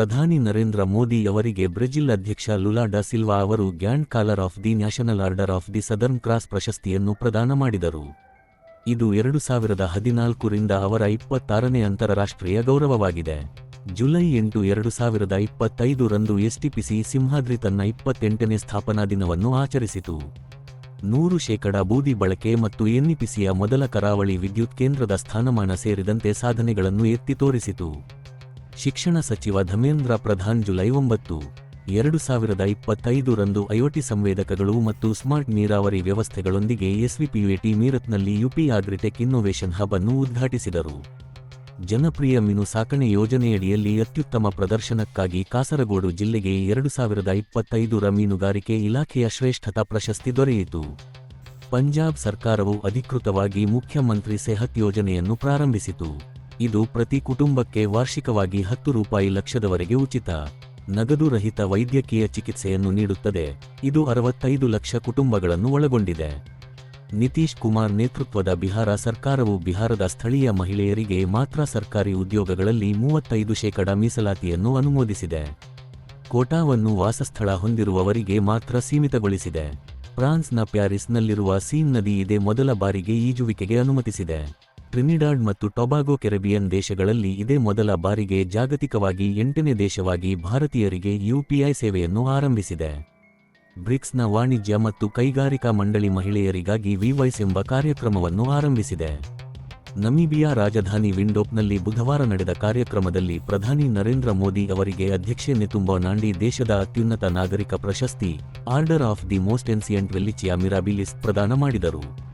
ಪ್ರಧಾನಿ ನರೇಂದ್ರ ಮೋದಿ ಅವರಿಗೆ ಬ್ರೆಜಿಲ್ ಅಧ್ಯಕ್ಷ ಲುಲಾ ಡಾ ಸಿಲ್ವಾ ಅವರು grand collar of the national order of the southern cross ಪ್ರಶಸ್ತಿಯನ್ನು ಪ್ರದಾನ ಮಾಡಿದರು. ಇದು ಎರಡು ಸಾವಿರದ ಹದಿನಾಲ್ಕರಿಂದ ಅವರ ಇಪ್ಪತ್ತಾರನೇ ಅಂತಾರಾಷ್ಟ್ರೀಯ ಗೌರವವಾಗಿದೆ. ಜುಲೈ ಎಂಟು ಎರಡು ಸಾವಿರದ ಇಪ್ಪತ್ತೈದು ರಂದು ಎಸ್ಟಿಪಿಸಿ ಸಿಂಹಾದ್ರಿ ತನ್ನ ಇಪ್ಪತ್ತೆಂಟನೇ ಸ್ಥಾಪನಾ ದಿನವನ್ನು ಆಚರಿಸಿತು. ನೂರು ಶೇಕಡ ಬೂದಿ ಬಳಕೆ ಮತ್ತು ಎನ್ಇಪಿಸಿಯ ಮೊದಲ ಕರಾವಳಿ ವಿದ್ಯುತ್ ಕೇಂದ್ರದ ಸ್ಥಾನಮಾನ ಸೇರಿದಂತೆ ಸಾಧನೆಗಳನ್ನು ಎತ್ತಿ ತೋರಿಸಿತು. ಶಿಕ್ಷಣ ಸಚಿವ ಧಮೇಂದ್ರ ಪ್ರಧಾನ್ ಜುಲೈ ಒಂಬತ್ತು, ಎರಡು ಸಾವಿರದ ಇಪ್ಪತ್ತೈದು ರಂದು ಐಒಟಿ ಸಂವೇದಕಗಳು ಮತ್ತು ಸ್ಮಾರ್ಟ್ ನೀರಾವರಿ ವ್ಯವಸ್ಥೆಗಳೊಂದಿಗೆ ಎಸ್ವಿಪಿಯುಎಟಿ ಮೀರತ್ನಲ್ಲಿ ಯುಪಿ ಆಗ್ರಿಟೆಕ್ ಇನ್ನೋವೇಷನ್ ಹಬ್ ಅನ್ನು ಉದ್ಘಾಟಿಸಿದರು. ಜನಪ್ರಿಯ ಮೀನು ಸಾಕಣೆ ಯೋಜನೆಯಡಿಯಲ್ಲಿ ಅತ್ಯುತ್ತಮ ಪ್ರದರ್ಶನಕ್ಕಾಗಿ ಕಾಸರಗೋಡು ಜಿಲ್ಲೆಗೆ ಎರಡು ಸಾವಿರದ ಇಪ್ಪತ್ತೈದರ ಮೀನುಗಾರಿಕೆ ಇಲಾಖೆಯ ಶ್ರೇಷ್ಠತಾ ಪ್ರಶಸ್ತಿ ದೊರೆಯಿತು. ಪಂಜಾಬ್ ಸರ್ಕಾರವು ಅಧಿಕೃತವಾಗಿ ಮುಖ್ಯಮಂತ್ರಿ ಸೆಹತ್ ಯೋಜನೆಯನ್ನು ಪ್ರಾರಂಭಿಸಿತು. ಇದು ಪ್ರತಿ ಕುಟುಂಬಕ್ಕೆ ವಾರ್ಷಿಕವಾಗಿ ಹತ್ತು ರೂಪಾಯಿ ಲಕ್ಷದವರೆಗೆ ಉಚಿತ. ನಗದು ರಹಿತ ವೈದ್ಯಕೀಯ ಚಿಕಿತ್ಸೆಯನ್ನು ನೀಡುತ್ತದೆ. ಇದು ಅರವತ್ತೈದು ಲಕ್ಷ ಕುಟುಂಬಗಳನ್ನು ಒಳಗೊಂಡಿದೆ. ನಿತೀಶ್ ಕುಮಾರ್ ನೇತೃತ್ವದ ಬಿಹಾರ ಸರ್ಕಾರವು ಬಿಹಾರದ ಸ್ಥಳೀಯ ಮಹಿಳೆಯರಿಗೆ ಮಾತ್ರ ಸರ್ಕಾರಿ ಉದ್ಯೋಗಗಳಲ್ಲಿ ಮೂವತ್ತೈದು ಶೇಕಡ ಮೀಸಲಾತಿಯನ್ನು ಅನುಮೋದಿಸಿದೆ. ಕೋಟಾವನ್ನು ವಾಸಸ್ಥಳ ಹೊಂದಿರುವವರಿಗೆ ಮಾತ್ರ ಸೀಮಿತಗೊಳಿಸಿದೆ. ಫ್ರಾನ್ಸ್ನ ಪ್ಯಾರಿಸ್ನಲ್ಲಿರುವ ಸೀನ್ ನದಿ ಇದೇ ಮೊದಲ ಬಾರಿಗೆ ಈಜುವಿಕೆಗೆ ಅನುಮತಿಸಿದೆ. ಟ್ರಿನಿಡಾಡ್ ಮತ್ತು ಟೊಬಾಗೊ ಕೆರೆಬಿಯನ್ ದೇಶಗಳಲ್ಲಿ ಇದೇ ಮೊದಲ ಬಾರಿಗೆ ಜಾಗತಿಕವಾಗಿ ಎಂಟನೇ ದೇಶವಾಗಿ ಭಾರತೀಯರಿಗೆ ಯುಪಿಐ ಸೇವೆಯನ್ನು ಆರಂಭಿಸಿದೆ. ಬ್ರಿಕ್ಸ್ನ ವಾಣಿಜ್ಯ ಮತ್ತು ಕೈಗಾರಿಕಾ ಮಂಡಳಿ ಮಹಿಳೆಯರಿಗಾಗಿ ವಿವೈಸ್ ಎಂಬ ಕಾರ್ಯಕ್ರಮವನ್ನು ಆರಂಭಿಸಿದೆ. ನಮೀಬಿಯಾ ರಾಜಧಾನಿ ವಿಂಡೋಪ್ನಲ್ಲಿ ಬುಧವಾರ ನಡೆದ ಕಾರ್ಯಕ್ರಮದಲ್ಲಿ ಪ್ರಧಾನಿ ನರೇಂದ್ರ ಮೋದಿ ಅವರಿಗೆ ಅಧ್ಯಕ್ಷೆ ನೆತುಂಬ ನಾಂಡಿ ದೇಶದ ಅತ್ಯುನ್ನತ ನಾಗರಿಕ ಪ್ರಶಸ್ತಿ, order of the most ancient Welwitschia mirabilis ಪ್ರದಾನ ಮಾಡಿದರು.